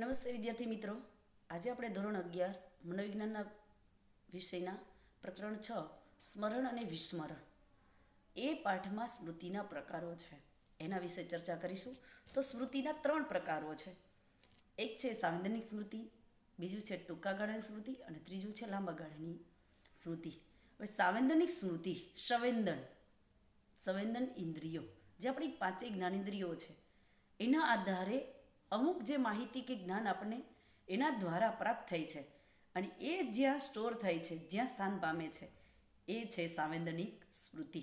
નમસ્તે વિદ્યાર્થી મિત્રો. આજે આપણે ધોરણ અગિયાર, મનોવિજ્ઞાનના વિષયના પ્રકરણ છ, સ્મરણ અને વિસ્મરણ. એ પાઠમાં સ્મૃતિના પ્રકારો છે. એના વિશે ચર્ચા કરીશું. તો સ્મૃતિના ત્રણ પ્રકારો છે. એક છે સાંવેદનિક સ્મૃતિ, બીજું છે ટૂંકા ગાળાની સ્મૃતિ અને ત્રીજું છે લાંબા ગાળાની સ્મૃતિ. હવે સાંવેદનિક સ્મૃતિ, સંવેદન. સંવેદન ઇન્દ્રિયો. જે આપણી પાંચેય જ્ઞાનેન્દ્રિયો છે. એના આધારે અમુક જે માહિતી કે જ્ઞાન આપણને એના દ્વારા પ્રાપ્ત થઈ છે અને એ જ્યાં સ્ટોર થાય છે, જ્યાં સ્થાન પામે છે, એ છે સાંવેદનિક સ્મૃતિ.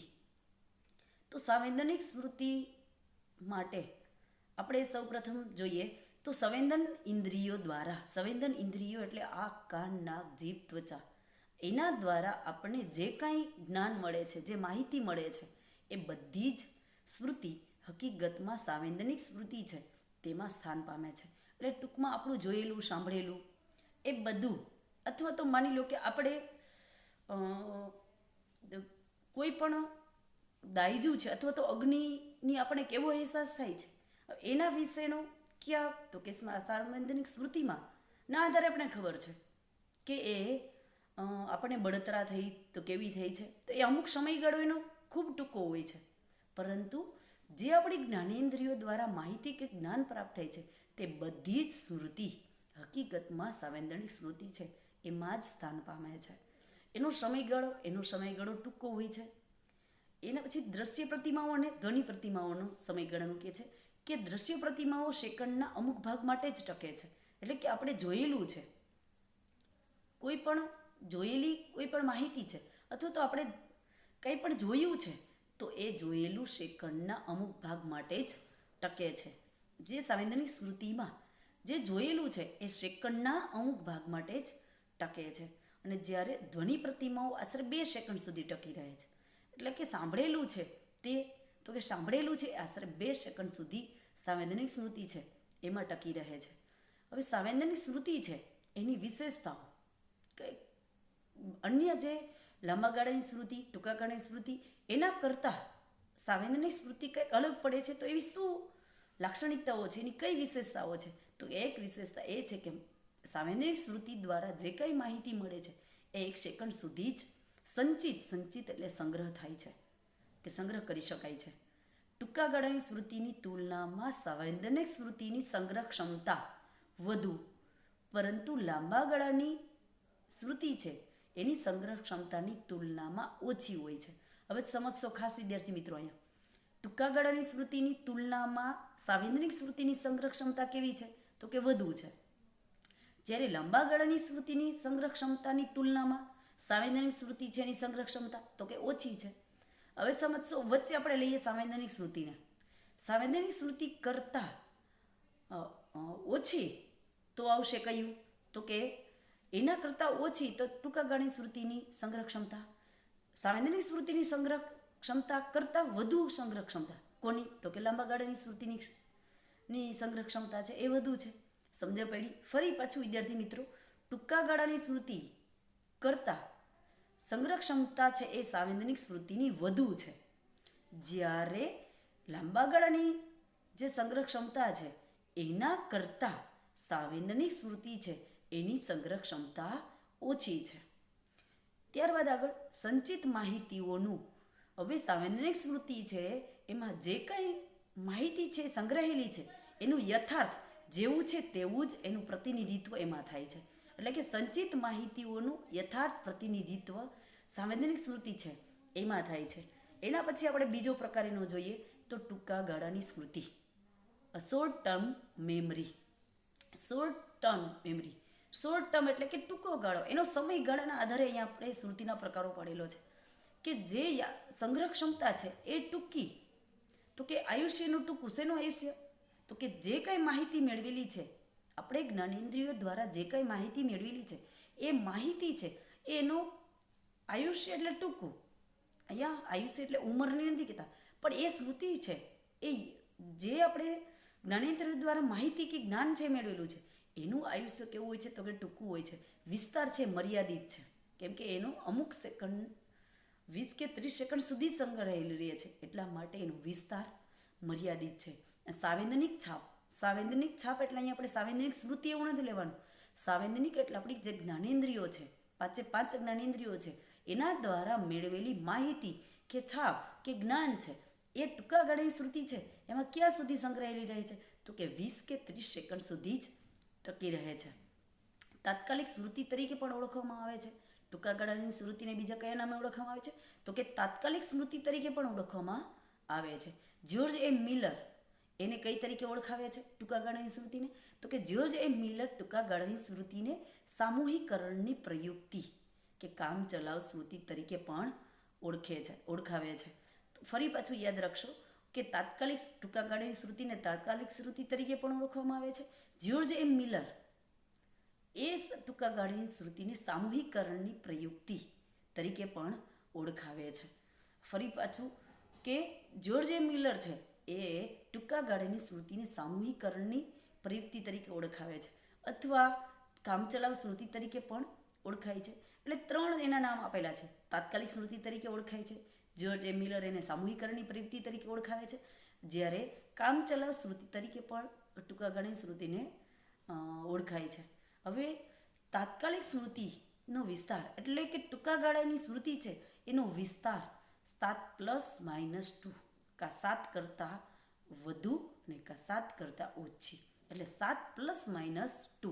તો સાંવેદનિક સ્મૃતિ માટે આપણે સૌપ્રથમ જોઈએ તો સંવેદન ઇન્દ્રિયો દ્વારા, સંવેદન ઇન્દ્રિયો એટલે આ કાન નાક, જીભ, ત્વચા, એના દ્વારા આપણને જે કાંઈ જ્ઞાન મળે છે, જે માહિતી મળે છે, એ બધી જ સ્મૃતિ હકીકતમાં સાંવેદનિક સ્મૃતિ છે. તેમાં સ્થાન પામે છે. એટલે ટૂંકમાં આપણું જોયેલું, સાંભળેલું એ બધું. અથવા તો માની લો કે આપણે કોઈ પણ દાયજું છે અથવા તો અગ્નિની આપણે કેવો અહેસાસ થાય છે, એના વિશેનો ક્યાં, તો કે સાર્વજનિક સ્મૃતિમાં, ના આધારે આપણે ખબર છે કે એ આપણે બળતરા થઈ, તો કેવી થઈ છે. તો એ અમુક સમયગાળો એનો ખૂબ ટૂંકો હોય છે. પરંતુ જે આપણી જ્ઞાનેન્દ્રિયો દ્વારા માહિતી કે જ્ઞાન પ્રાપ્ત થાય છે, તે બધી જ સ્મૃતિ, હકીકતમાં સંવેદનિક સ્મૃતિ છે, એમાં જ સ્થાન પામે છે. એનો સમયગાળો એનો સમયગાળો ટૂંકો હોય છે. એના પછી દ્રશ્ય પ્રતિમાઓ અને ધ્વનિ પ્રતિમાઓનો સમયગાળાનું કહે છે કે દ્રશ્ય પ્રતિમાઓ સેકન્ડના અમુક ભાગ માટે જ ટકે છે. એટલે કે આપણે જોયેલું છે. કોઈ પણ જોયેલી કોઈ પણ માહિતી છે, અથવા તો આપણે કંઈ પણ જોયું છે તો એ જોયેલું સેકન્ડના અમુક ભાગ માટે જ ટકે છે. જે સાંવેદનિક સ્મૃતિમાં જે જોયેલું છે એ સેકન્ડના અમુક ભાગ માટે જ ટકે છે. અને જ્યારે ધ્વનિ પ્રતિમાઓ આશરે બે સેકન્ડ સુધી ટકી રહે છે. એટલે કે સાંભળેલું છે તે, તો કે સાંભળેલું છે આશરે બે સેકન્ડ સુધી સાંવેદનિક સ્મૃતિ છે, એમાં ટકી રહે છે. હવે સાંવેદનિક સ્મૃતિ છે એની વિશેષતાઓ. કે અન્ય જે લાંબા ગાળાની સ્મૃતિ, ટૂંકા ગાળાની સ્મૃતિ, એના કરતાં સાવેન્દ્રની સ્મૃતિ કંઈક અલગ પડે છે. તો એવી શું લાક્ષણિકતાઓ છે? એની કઈ વિશેષતાઓ છે? તો એક વિશેષતા એ છે કે સાંવેદનિક સ્મૃતિ દ્વારા જે કંઈ માહિતી મળે છે, એ એક સેકન્ડ સુધી જ સંચિત સંચિત એટલે સંગ્રહ થાય છે કે સંગ્રહ કરી શકાય છે. ટૂંકા ગાળાની સ્મૃતિની તુલનામાં સંવેદનિક સ્મૃતિની સંગ્રહ ક્ષમતા વધુ, પરંતુ લાંબા ગાળાની સ્મૃતિ છે એની સંગ્રહ ક્ષમતાની તુલનામાં ઓછી હોય છે. હવે સમજશો ખાસ વિદ્યાર્થી મિત્રો અહીંયા. ટૂંકા ગાળાની સ્મૃતિની તુલનામાં સાંવેદનિક સ્મૃતિની સંગ્રહ ક્ષમતા કેવી છે? તો કે વધુ છે. જ્યારે લાંબા ગાળાની સ્મૃતિની સંગ્રહ ક્ષમતાની તુલનામાં સાંવેદનિક સ્મૃતિ છે એની સંગ્રહ ક્ષમતા તો કે ઓછી છે. હવે સમજશો, વચ્ચે આપણે લઈએ સાંવેદનિક સ્મૃતિને. સાંવેદનિક સ્મૃતિ કરતાં ઓછી તો આવશે કયું? તો કે એના કરતાં ઓછી તો ટૂંકા ગાળાની સ્મૃતિની સંગ્રહ ક્ષમતા સાંવેદનિક સ્મૃતિની સંગ્રહ ક્ષમતા કરતાં વધુ સંગ્રહ ક્ષમતા કોની? તો કે લાંબા ગાળાની સ્મૃતિની ની સંગ્રહ ક્ષમતા છે, એ વધુ છે. સમજ પડી? ફરી પાછું, વિદ્યાર્થી મિત્રો, ટૂંકા ગાળાની સ્મૃતિ કરતાં સંગ્રહ ક્ષમતા છે એ સાંવેદનિક સ્મૃતિની વધુ છે. જ્યારે લાંબા ગાળાની જે સંગ્રહ ક્ષમતા છે, એના કરતાં સાંવેદનિક સ્મૃતિ છે એની સંગ્રહ ક્ષમતા ઓછી છે. ત્યારબાદ આગળ સંચિત માહિતીઓનું. હવે સાંવેદનિક સ્મૃતિ છે, એમાં જે કંઈ માહિતી છે સંગ્રહેલી છે, એનું યથાર્થ જેવું છે તેવું જ એનું પ્રતિનિધિત્વ એમાં થાય છે. એટલે કે સંચિત માહિતીઓનું યથાર્થ પ્રતિનિધિત્વ સાંવેદનિક સ્મૃતિ છે, એમાં થાય છે. એના પછી આપણે બીજો પ્રકાર એનો જોઈએ, તો ટૂંકા ગાળાની સ્મૃતિ. Short term memory short term memory short term એટલે કે ટૂંકો ગાળો. એનો સમયગાળાના આધારે અહીંયા આપણે સ્મૃતિના પ્રકારો પાડેલો છે. કે જે સંગ્રહ ક્ષમતા છે એ ટૂંકી. તો કે આયુષ્યનું ટૂંકું, શેનું આયુષ્ય? તો કે જે કંઈ માહિતી મેળવેલી છે, આપણે જ્ઞાનેન્દ્રિયો દ્વારા જે કંઈ માહિતી મેળવેલી છે, એ માહિતી છે, એનું આયુષ્ય એટલે ટૂંકું. અહીંયા આયુષ્ય એટલે ઉંમરની નથી કહેતા. પણ એ સ્મૃતિ છે, એ જે આપણે જ્ઞાનેન્દ્રિયો દ્વારા માહિતી કે જ્ઞાન છે મેળવેલું છે એનું આયુષ્ય કેવું હોય છે? તો કે ટૂંકું હોય છે. વિસ્તાર છે, મર્યાદિત છે. કેમ કે એનો અમુક સેકન્ડ, વીસ કે ત્રીસ સેકન્ડ સુધી જ સંગ્રહાયેલી રહે છે. એટલા માટે એનો વિસ્તાર મર્યાદિત છે. સાંવેદનિક છાપ સાવેંદનિક છાપ એટલે અહીંયા આપણે સાવેંદનિક સ્મૃતિ એવું નથી લેવાનું. સાવેંદનિક એટલે આપણી જે જ્ઞાનેન્દ્રિયો છે, પાંચે પાંચ જ્ઞાનેન્દ્રિયો છે, એના દ્વારા મેળવેલી માહિતી કે છાપ કે જ્ઞાન છે, એ ટૂંકા ગાળાની શ્રુતિ છે. એમાં ક્યાં સુધી સંગ્રહાયેલી રહે છે? તો કે વીસ કે ત્રીસ સેકન્ડ સુધી જ ટકી રહે છે. તાત્કાલિક સ્મૃતિ તરીકે પણ ઓળખવામાં આવે છે. ટૂંકા ગાળાની સ્મૃતિને બીજા કયા નામે ઓળખવામાં આવે છે? તો કે તાત્કાલિક સ્મૃતિ તરીકે પણ ઓળખવામાં આવે છે. જ્યોર્જ એ મિલર એને કઈ તરીકે ઓળખાવે છે? ટૂંકા ગાળાની સ્મૃતિને? તો કે જ્યોર્જ એ મિલર ટૂંકા ગાળાની સ્મૃતિને સામૂહિકરણની પ્રયુક્તિ કે કામ ચલાવ સ્મૃતિ તરીકે પણ ઓળખે છે, ઓળખાવે છે. ફરી પાછું યાદ રાખશો કે તાત્કાલિક ટૂંકા ગાળાની સ્મૃતિને તાત્કાલિક સ્મૃતિ તરીકે પણ ઓળખવામાં આવે છે. જ્યોર્જ એ મિલર. એ ટૂંકા ગાળાની સ્મૃતિને સામૂહિકરણની પ્રયુક્તિ તરીકે પણ ઓળખાવે છે. ફરી પાછું કે જ્યોર્જ એ મિલર છે, એ ટૂંકા ગાળાની સ્મૃતિને સામૂહિકરણની પ્રયુક્તિ તરીકે ઓળખાવે છે અથવા કામચલાઉ સ્મૃતિ તરીકે પણ ઓળખાય છે. એટલે ત્રણ એના નામ આપેલા છે. તાત્કાલિક સ્મૃતિ તરીકે ઓળખાય છે. જ્યોર્જ એ મિલર એને સામૂહિકરણની પ્રયુક્તિ તરીકે ઓળખાવે છે. જ્યારે કામચલાઉ સ્મૃતિ તરીકે પણ ટૂંકા ગાળાની સ્મૃતિને ઓળખાય છે. હવે તાત્કાલિક સ્મૃતિનો વિસ્તાર એટલે કે ટૂંકા ગાળાની સ્મૃતિ છે, એનો વિસ્તાર સાત પ્લસ માઇનસ ટુ, કા સાત કરતાં વધુ ને કા સાત કરતાં ઓછી. એટલે સાત પ્લસ માઇનસ ટુ.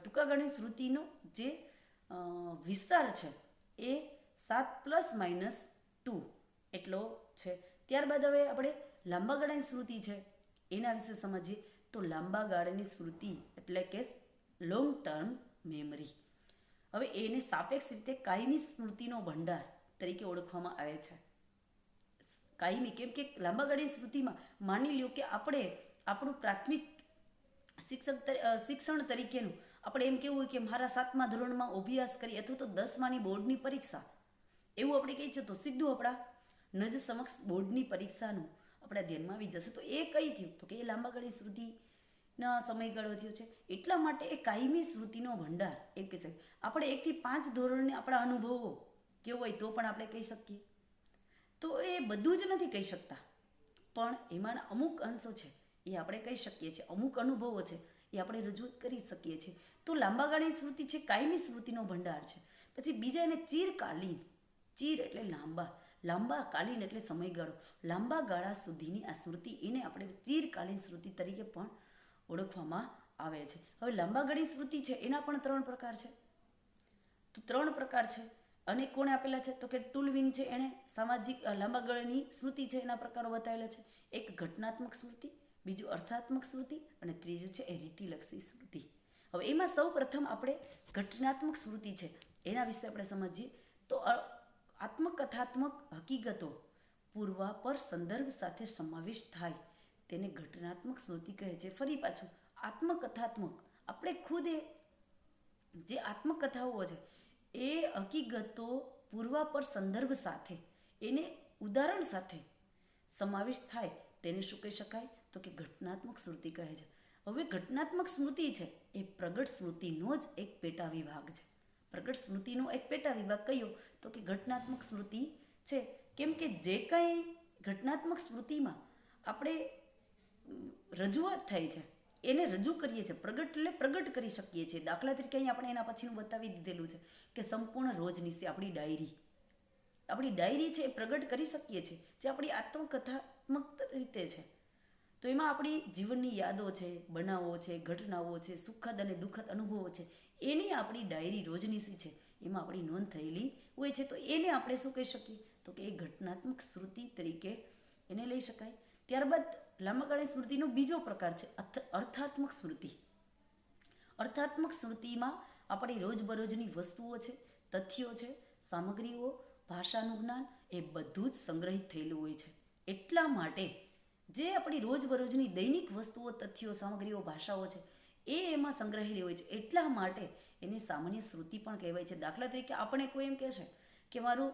ટૂંકા ગાળાની સ્મૃતિનો જે વિસ્તાર છે, એ સાત પ્લસ માઇનસ ટુ એટલો છે. ત્યારબાદ હવે આપણે લાંબા ગાળાની સ્મૃતિ છે? એના વિશે સમજીએ તો લાંબા ગાળાની સ્મૃતિ એટલે કે લોંગ ટર્મ મેમરી હવે એને સાપેક્ષ રીતે કાયમી સ્મૃતિનો ભંડાર તરીકે ઓળખવામાં આવે છે. કાયમી કેમ કે લાંબા ગાળાની સ્મૃતિમાં માની લ્યો કે આપણે આપણું પ્રાથમિક શિક્ષક શિક્ષણ તરીકેનું આપણે એમ કેવું હોય કે મારા સાતમા ધોરણમાં અભ્યાસ કરી અથવા તો દસમાની બોર્ડની પરીક્ષા. એવું આપણે કહીએ છીએ તો સીધું આપણા નજર સમક્ષ બોર્ડની પરીક્ષાનું આપણા ધ્યાનમાં આવી જશે. તો એ કઈ થયું? તો કે એ લાંબા ગાળી સ્મૃતિના સમયગાળો થયો છે. એટલા માટે એ કાયમી સ્મૃતિનો ભંડાર. એમ કહી શકીએ આપણે એકથી પાંચ ધોરણને આપણા અનુભવો કેવો હોય તો પણ આપણે કહી શકીએ. તો એ બધું જ નથી કહી શકતા. પણ એમાંના અમુક અંશો છે, એ આપણે કહી શકીએ છીએ. અમુક અનુભવો છે, એ આપણે રજૂઆત કરી શકીએ છીએ. તો લાંબા ગાળી સ્મૃતિ છે, કાયમી સ્મૃતિનો ભંડાર છે. પછી બીજા એને ચીરકાલીન. ચીર એટલે લાંબા. લાંબા કાલીન એટલે સમયગાળો. લાંબા ગાળા સુધીની આ સ્મૃતિ એને આપણે ચીરકાલીન સ્મૃતિ તરીકે પણ ઓળખવામાં આવે છે. હવે લાંબા ગાળી સ્મૃતિ છે, એના પણ ત્રણ પ્રકાર છે. તો ત્રણ પ્રકાર છે. અને કોણે આપેલા છે? તો કે ટુલવિન છે, એણે સામાજિક લાંબા ગાળાની સ્મૃતિ છે, એના પ્રકારો બતાવેલા છે. એક ઘટનાત્મક સ્મૃતિ, બીજું અર્થાત્મક સ્મૃતિ અને ત્રીજું છે એ રીતિલક્ષી સ્મૃતિ. હવે એમાં સૌ પ્રથમ આપણે ઘટનાત્મક સ્મૃતિ છે, એના વિશે આપણે સમજીએ. તો આત્મકથાત્મક હકીકતો પૂર્વાપર સંદર્ભ સાથે સમાવેશ થાય. તેને ઘટનાત્મક સ્મૃતિ કહે છે. ફરી પાછું, આત્મકથાત્મક. આપણે ખુદ જે આત્મકથાઓ છે, એ હકીકતો પૂર્વાપર સંદર્ભ સાથે, એને ઉદાહરણ સાથે સમાવેશ થાય. તેને શું કહી શકાય? તો કે ઘટનાત્મક સ્મૃતિ કહે છે. હવે ઘટનાત્મક સ્મૃતિ છે, એ પ્રગટ સ્મૃતિનો જ એક પેટા વિભાગ છે. પ્રગટ સ્મૃતિનો એક પેટા વિભાગ કયો તો કે ઘટનાત્મક સ્મૃતિ છે. કેમ કે જે કંઈ ઘટનાત્મક સ્મૃતિમાં આપણે રજૂઆત થાય છે, એને રજૂ કરીએ છીએ, પ્રગટ એટલે પ્રગટ કરી શકીએ છીએ. દાખલા તરીકે અહીં આપણે એના પછીનું બતાવી દીધેલું છે કે સંપૂર્ણ રોજનીશી આપણી ડાયરી. આપણી ડાયરી છે એ પ્રગટ કરી શકીએ છીએ, જે આપણી આત્મકથાત્મક રીતે છે. તો એમાં આપણી જીવનની યાદો છે, બનાવો છે, ઘટનાઓ છે, સુખદ અને દુઃખદ અનુભવો છે એની આપણી ડાયરી રોજનીશી છે? એમાં આપણી નોંધ થયેલી હોય છે. તો એને આપણે શું કહી શકીએ? તો કે એ ઘટનાત્મક સ્મૃતિ તરીકે એને લઈ શકાય. ત્યારબાદ લાંબા સ્મૃતિનો બીજો પ્રકાર છે અર્થ- અર્થાત્મક સ્મૃતિ. અર્થાત્મક સ્મૃતિમાં આપણી રોજબરોજની વસ્તુઓ છે, તથ્યો છે, સામગ્રીઓ, ભાષાનું જ્ઞાન એ બધું જ સંગ્રહિત થયેલું હોય છે. એટલા માટે જે આપણી રોજબરોજની દૈનિક વસ્તુઓ, તથ્યો, સામગ્રીઓ, ભાષાઓ છે એ એમાં સંગ્રહેલી હોય છે. એટલા માટે એને સામાન્ય સ્મૃતિ પણ કહેવાય છે. દાખલા તરીકે આપણે કોઈ એમ કહેશે કે મારું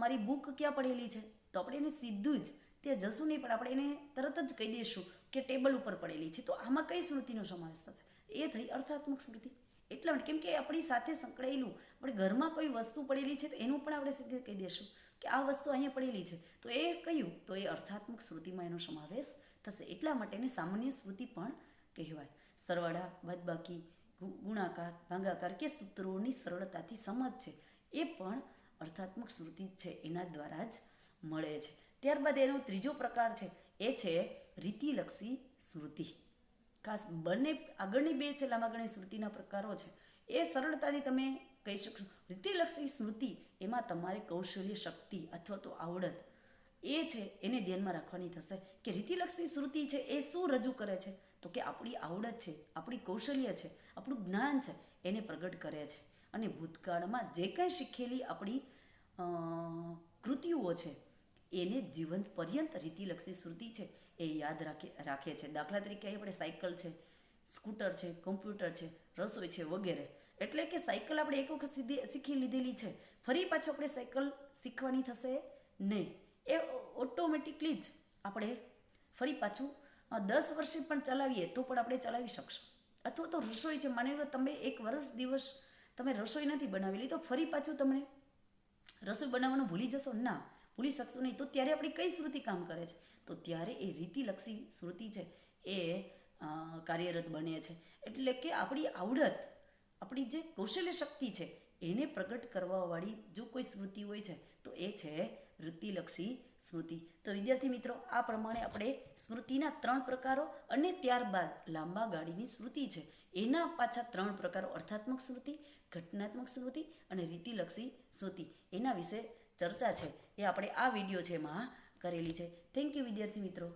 મારી બુક ક્યાં પડેલી છે? તો આપણે એને સીધું જ ત્યાં જશું નહીં, પણ આપણે એને તરત જ કહી દઈશું કે ટેબલ ઉપર પડેલી છે. તો આમાં કઈ સ્મૃતિનો સમાવેશ થશે? એ થઈ અર્થાત્મક સ્મૃતિ એટલા માટે કેમ કે આપણી સાથે સંકળાયેલું, આપણે ઘરમાં કોઈ વસ્તુ પડેલી છે તો એનું પણ આપણે સીધું કહી દઈશું કે આ વસ્તુ અહીંયા પડેલી છે. તો એ કહ્યું તો એ અર્થાત્મક સ્મૃતિમાં એનો સમાવેશ થશે. એટલા માટે એને સામાન્ય સ્મૃતિ પણ કહેવાય. સરવાળા, બાદબાકી ગુણાકાર, ભાગાકાર કે સૂત્રોની સરળતાથી સમજ છે. એ પણ અર્થાત્મક સ્મૃતિ છે, એના દ્વારા જ મળે છે. ત્યારબાદ એનો ત્રીજો પ્રકાર છે, એ છે રીતિલક્ષી સ્મૃતિ. ખાસ બંને આગળની બે છે, લાંબા ગાળાની સ્મૃતિના પ્રકારો છે. એ સરળતાથી તમે કહી શકશો. રીતિલક્ષી સ્મૃતિ એમાં તમારે કૌશલ્ય, શક્તિ અથવા તો આવડત એ છે, એને ધ્યાનમાં રાખવાની થશે કે રીતિલક્ષી સ્મૃતિ છે, એ શું રજૂ કરે છે? તો કે આપણી આવડત છે, આપણી કૌશલ્ય છે, આપણું જ્ઞાન છે, એને પ્રગટ કરે છે. અને ભૂતકાળમાં જે કંઈ શીખેલી આપણી કૃતિઓ છે, એને જીવંત પર્યંત રીતિલક્ષી સ્મૃતિ છે, એ યાદ રાખે રાખે છે. દાખલા તરીકે આપણે સાયકલ છે, સ્કૂટર છે, કમ્પ્યુટર છે, રસોઈ છે, વગેરે. એટલે કે સાયકલ આપણે એક વખત સીધી, શીખી લીધેલી છે. ફરી પાછું આપણે સાયકલ શીખવાની થશે? નહીં. એ ઓટોમેટિકલી જ આપણે ફરી પાછું દસ વર્ષે પણ ચલાવીએ તો પણ આપણે ચલાવી શકશું. અથવા તો રસોઈ છે, માની લો તમે એક વર્ષ દિવસ તમે રસોઈ નથી બનાવેલી, તો ફરી પાછું તમને રસોઈ બનાવવાનું ભૂલી જશો? ના, ભૂલી શકશો નહીં. તો ત્યારે આપણી કઈ સ્મૃતિ કામ કરે છે? તો ત્યારે એ રીતિલક્ષી સ્મૃતિ છે, એ કાર્યરત બને છે. એટલે કે આપણી આવડત, આપણી જે કૌશલ્ય શક્તિ છે, એને પ્રગટ કરવાવાળી જો કોઈ સ્મૃતિ હોય છે, તો એ છે વૃત્તિલક્ષી સ્મૃતિ. તો વિદ્યાર્થી મિત્રો, આ પ્રમાણે આપણે સ્મૃતિના ત્રણ પ્રકારો અને ત્યારબાદ લાંબા ગાડીની સ્મૃતિ છે. એના પાછા ત્રણ પ્રકારો અર્થાત્મક સ્મૃતિ, ઘટનાત્મક સ્મૃતિ અને રીતિલક્ષી સ્મૃતિ. એના વિશે ચર્ચા છે. એ આપણે આ વીડિયો છે એમાં કરેલી છે. થેન્ક યુ વિદ્યાર્થી મિત્રો.